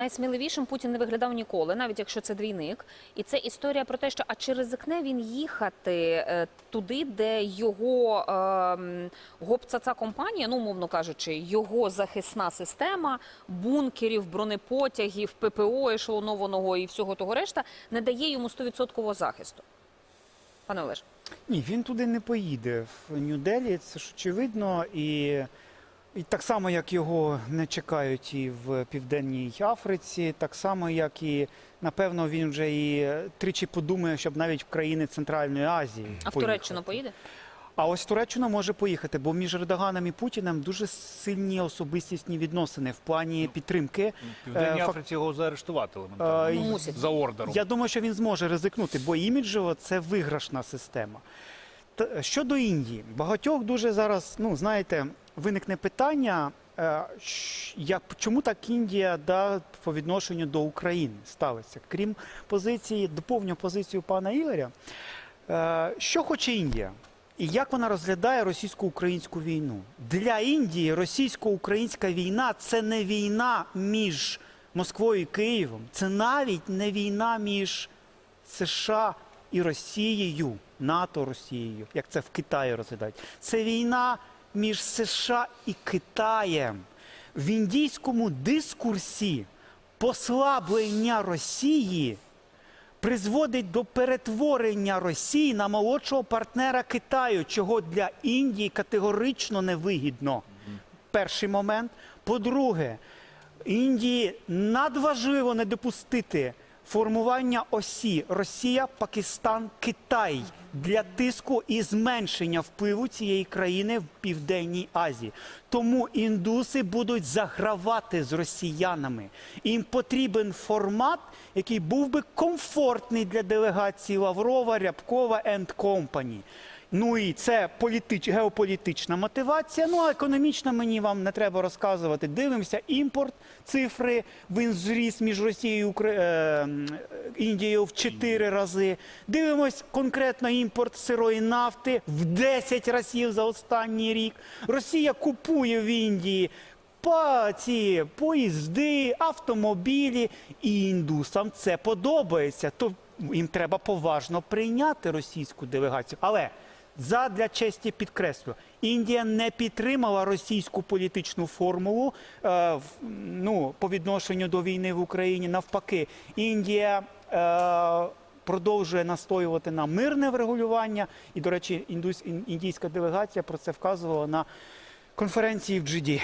Найсміливішим Путін не виглядав ніколи, навіть якщо це двійник. І це історія про те, що а чи ризикне він їхати е, туди, де його е, гопцаца компанія, ну умовно кажучи, його захисна система бункерів, бронепотягів, ППО, ешелонованого і всього того решта не дає йому 100% захисту. Пане Олеж. Ні, він туди не поїде в Нью-Делі, це ж очевидно. І, і так само, як його не чекають і в Південній Африці, так само, як і, напевно, він вже і тричі подумає, щоб навіть в країни Центральної Азії. А в поїхати. Туреччину поїде? А ось в Туреччину може поїхати, бо між Ердоганом і Путіним дуже сильні особистісні відносини в плані підтримки. В Південній Е, фак- Африці його заарештувати Е, елементарно. Ну. За ордером. Я думаю, що він зможе ризикнути, бо іміджево це виграшна система. Щодо Індії, багатьох дуже зараз, ну знаєте, виникне питання, е, як, чому так Індія да, по відношенню до України ставиться? Крім позиції, доповню позицію пана Ігоря. Е, Що хоче Індія? І як вона розглядає російсько-українську війну? Для Індії російсько-українська війна це не війна між Москвою і Києвом, це навіть не війна між США і Росією, НАТО Росією, як це в Китаї розглядають. Це війна між США і Китаєм. В індійському дискурсі послаблення Росії призводить до перетворення Росії на молодшого партнера Китаю, чого для Індії категорично невигідно. Перший момент. По-друге, Індії надважливо не допустити формування осі Росія, Пакистан, Китай для тиску і зменшення впливу цієї країни в Південній Азії. Тому індуси будуть загравати з росіянами. Їм потрібен формат, який був би комфортний для делегації Лаврова, Рябкова and Company. Ну і це політич, геополітична мотивація. Ну а економічна мені вам не треба розказувати. Дивимося імпорт, цифри. Він зріс між Росією і Укра... е, Індією в 4 рази. Дивимось конкретно імпорт сирої нафти в 10 разів за останній рік. Росія купує в Індії. Па ці поїзди, автомобілі і індусам це подобається. То їм треба поважно прийняти російську делегацію. Але задля честі підкреслю, Індія не підтримала російську політичну формулу е, в- ну, по відношенню до війни в Україні. Навпаки, Індія. Е, Продовжує настоювати на мирне врегулювання, і, до речі, індійська делегація про це вказувала на конференції в Джиді.